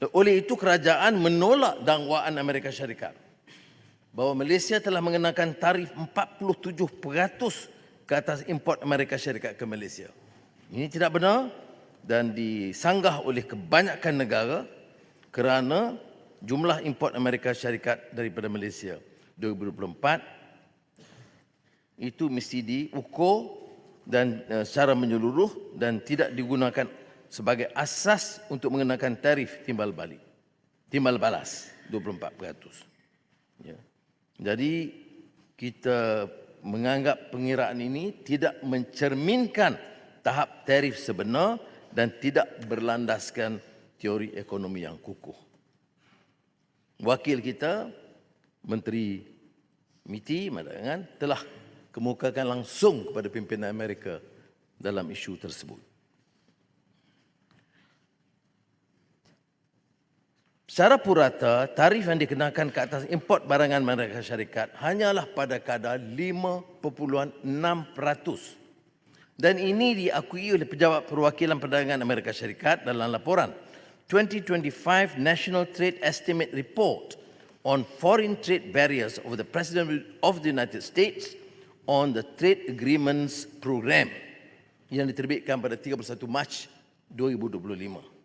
Oleh itu kerajaan menolak dakwaan Amerika Syarikat bahawa Malaysia telah mengenakan tarif 47% ke atas import Amerika Syarikat ke Malaysia. Ini tidak benar dan disanggah oleh kebanyakan negara kerana jumlah import Amerika Syarikat daripada Malaysia 2024 itu mesti diukur dan uh, secara menyeluruh dan tidak digunakan sebagai asas untuk mengenakan tarif timbal balik. Timbal balas 24%. Ya. Jadi kita menganggap pengiraan ini tidak mencerminkan tahap tarif sebenar dan tidak berlandaskan teori ekonomi yang kukuh. Wakil kita Menteri MITI Madangan telah kemukakan langsung kepada pimpinan Amerika dalam isu tersebut. Secara purata, tarif yang dikenakan ke atas import barangan Amerika Syarikat hanyalah pada kadar 5.6%. Dan ini diakui oleh pejabat perwakilan perdagangan Amerika Syarikat dalam laporan 2025 National Trade Estimate Report on Foreign Trade Barriers of the President of the United States on the Trade Agreements Program yang diterbitkan pada 31 Mac 2025.